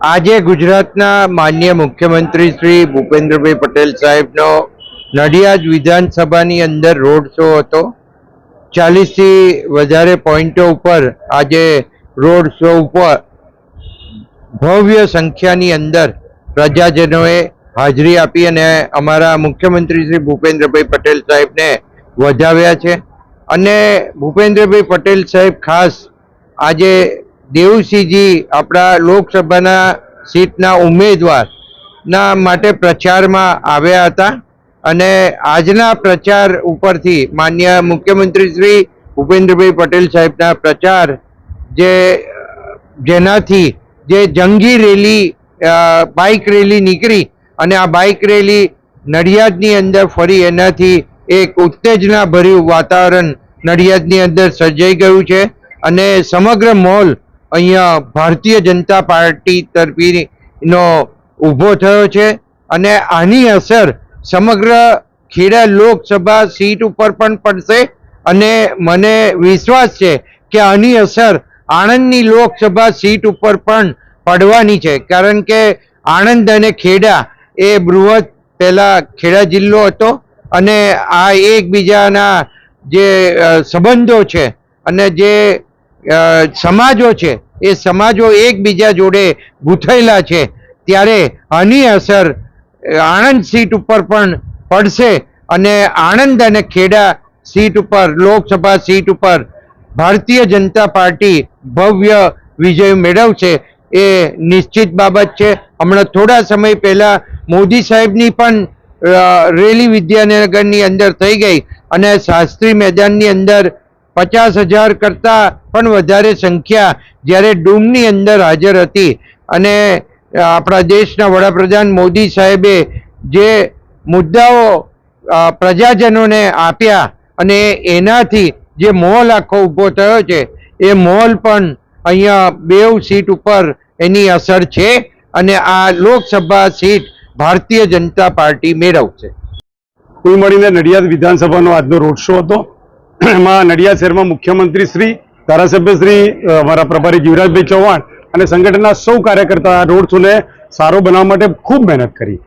આજે ગુજરાતના માન્ય મુખ્યમંત્રી શ્રી ભૂપેન્દ્રભાઈ પટેલ સાહેબનો નડિયાદ વિધાનસભાની અંદર રોડ શો હતો. ચાલીસથી વધારે પોઈન્ટો ઉપર આજે રોડ શો ઉપર ભવ્ય સંખ્યાની અંદર પ્રજાજનોએ હાજરી આપી અને અમારા મુખ્યમંત્રી શ્રી ભૂપેન્દ્રભાઈ પટેલ સાહેબને વધાવ્યા છે. અને ભૂપેન્દ્રભાઈ પટેલ સાહેબ ખાસ આજે દેવસિંહજી આપણા લોકસભાના સીટના ઉમેદવારના માટે પ્રચારમાં આવ્યા હતા અને આજના પ્રચાર ઉપરથી માન્ય મુખ્યમંત્રી શ્રી ભૂપેન્દ્રભાઈ પટેલ સાહેબના પ્રચાર જે, જેનાથી જે જંગી રેલી બાઇક રેલી નીકળી અને આ બાઇક રેલી નડિયાદની અંદર ફરી એનાથી એક ઉત્તેજના ભર્યું વાતાવરણ નડિયાદની અંદર સર્જાઈ ગયું છે અને સમગ્ર મોલ અહીંયા ભારતીય જનતા પાર્ટી તરફીનો ઊભો થયો છે અને આની અસર સમગ્ર ખેડા લોકસભા સીટ ઉપર પણ પડશે અને મને વિશ્વાસ છે કે આની અસર આણંદની લોકસભા સીટ ઉપર પણ પડવાની છે. કારણ કે આણંદ અને ખેડા એ બૃહદ પહેલા ખેડા જિલ્લો હતો અને આ એકબીજાના જે સંબંધો છે અને જે સમાજો છે. એ સમાજો એકબીજા જોડે ગૂંથાયેલા છે. ત્યારે આની અસર આણંદ સીટ ઉપર પણ પડશે અને આણંદ અને ખેડા સીટ ઉપર, લોકસભા સીટ ઉપર ભારતીય જનતા પાર્ટી ભવ્ય વિજય મેળવશે. એ નિશ્ચિત બાબત છે. હમણાં થોડા સમય પહેલાં મોદી સાહેબની પણ રેલી વિદ્યાનગરની અંદર થઈ ગઈ અને શાસ્ત્રી મેદાનની અંદર પચાસ હજાર કરતાં પણ વધારે સંખ્યા જ્યારે ડૂમની અંદર હાજર હતી. અને આપણા દેશના વડાપ્રધાન મોદી સાહેબે જે મુદ્દાઓ પ્રજાજનોને આપ્યા અને એનાથી જે મોલ આખો ઊભો થયો છે, એ મોલ પણ અહીંયા બેવ સીટ ઉપર એની અસર છે અને આ લોકસભા સીટ ભારતીય જનતા પાર્ટી મેળવશે. કુલ મળીને નડિયાદ વિધાનસભાનો આજનો રોડ શો હતો. એમાં નડિયાદ શહેરમાં મુખ્યમંત્રી શ્રી, ધારાસભ્ય શ્રી અમારા પ્રભારી જીવરાજભાઈ ચૌહાણ અને સંગઠનના સૌ કાર્યકર્તા રોડ શોને સારો બનાવવા માટે ખૂબ મહેનત કરી.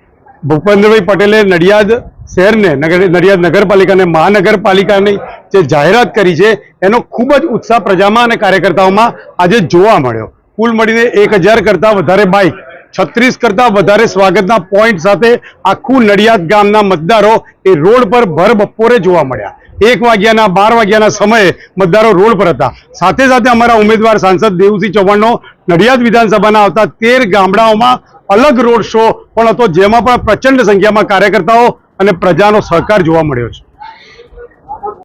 ભૂપેન્દ્રભાઈ પટેલે નડિયાદ શહેરને નડિયાદ નગરપાલિકાને, મહાનગરપાલિકાની જે જાહેરાત કરી છે, એનો ખૂબ જ ઉત્સાહ પ્રજામાં અને કાર્યકર્તાઓમાં આજે જોવા મળ્યો. કુલ મળીને એક કરતાં વધારે બાઇક છત્રીસ કરતાં વધારે સ્વાગતના પોઈન્ટ સાથે આખું નડિયાદ ગામના મતદારો એ રોડ પર ભર બપોરે જોવા મળ્યા. એક વાગ્યાના, બાર વાગ્યાના સમયે મતદારો રોડ પર હતા. સાથે સાથે અમારા ઉમેદવાર સાંસદ દેવસિંહ ચૌહાણનો નડિયાદ વિધાનસભાના આવતા તેર ગામડાઓમાં અલગ રોડ શો પણ હતો, જેમાં પણ પ્રચંડ સંખ્યામાં કાર્યકર્તાઓ અને પ્રજાનો સહકાર જોવા મળ્યો છે.